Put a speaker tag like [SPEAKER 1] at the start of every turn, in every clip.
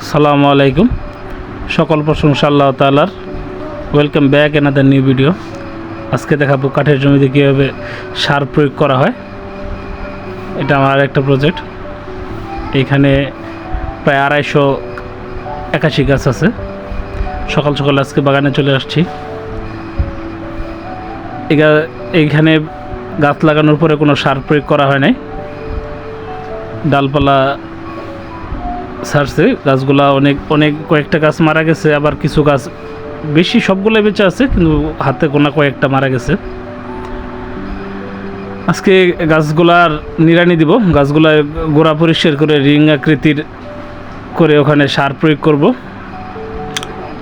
[SPEAKER 1] আসসালামু আলাইকুম। সকল প্রশংসা আল্লাহ তালার welcome back an another new video আজকে দেখাবো কাঠের জমিতে কীভাবে সার প্রয়োগ করা হয়। এটা আমার একটা প্রজেক্ট এইখানে প্রায় আড়াইশো একাশি গাছ আছে। সকাল সকাল আজকে বাগানে চলে আসছি। এইখানে গাছ লাগানোর পরে কোনো সার প্রয়োগ করা হয় নাই। ডালপালা ছাড়ছে। গাছগুলা অনেক অনেক কয়েকটা গাছ মারা গেছে, আবার কিছু গাছ বেশি সবগুলো বেঁচে আছে, কিন্তু হাতে গোনা কয়েকটা মারা গেছে। আজকে গাছগুলার নিড়ানি দিব। গাছগুলা গোড়া পরিষ্কার করে, রিং আকৃতির করে ওখানে সার প্রয়োগ করব।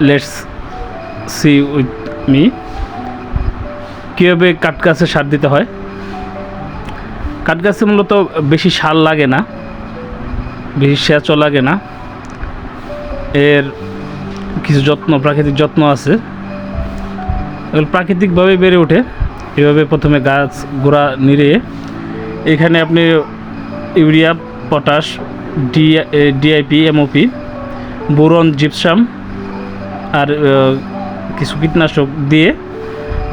[SPEAKER 1] লেটস সি উইথ মি কীভাবে কাঠ গাছে সার দিতে হয়? কাঠ গাছে মূলত বেশি সার লাগে না। বেশি সেচও লাগে না। এর কিছু যত্ন, প্রাকৃতিক যত্ন আছে। এগুলো প্রাকৃতিকভাবে বেড়ে ওঠে। এভাবে প্রথমে গাছ গোড়া নিড়িয়ে এখানে আপনি urea, potash, D DIP, MOP, boron, gypsum আর কিছু কীটনাশক দিয়ে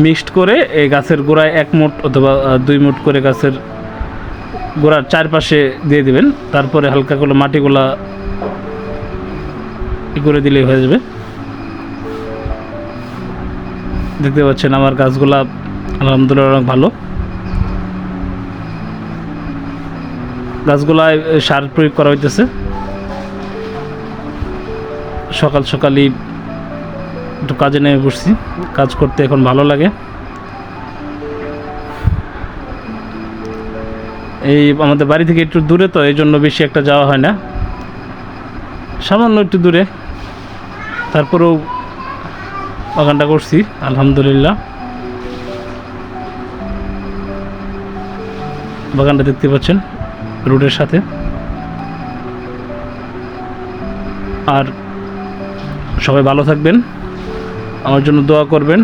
[SPEAKER 1] মিক্সড করে এই গাছের গোড়ায় এক মুঠ অথবা দুই মুঠ করে গাছের গোড়ার চারপাশে দিয়ে দিবেন। তারপরে হালকা করে মাটিগুলা করে দিলেই হয়ে যাবে। দেখতে পাচ্ছেন আমার গাছগুলা আলহামদুলিল্লাহ অনেক ভালো। গাছগুলায় সার প্রয়োগ করা হইতেছে। সকাল সকালই একটু কাজে নেমে বসছি কাজ করতে এখন ভালো লাগে। এই আমাদের বাড়ি থেকে একটু দূরে তো, এই জন্য বেশি একটা যাওয়া হয় না। সামান্য একটু দূরে। তারপরেও বাগানটা করছি, আলহামদুলিল্লাহ। বাগানটা দেখতে পাচ্ছেন, রোডের সাথে। আর সবাই ভালো থাকবেন, আমার জন্য দোয়া করবেন।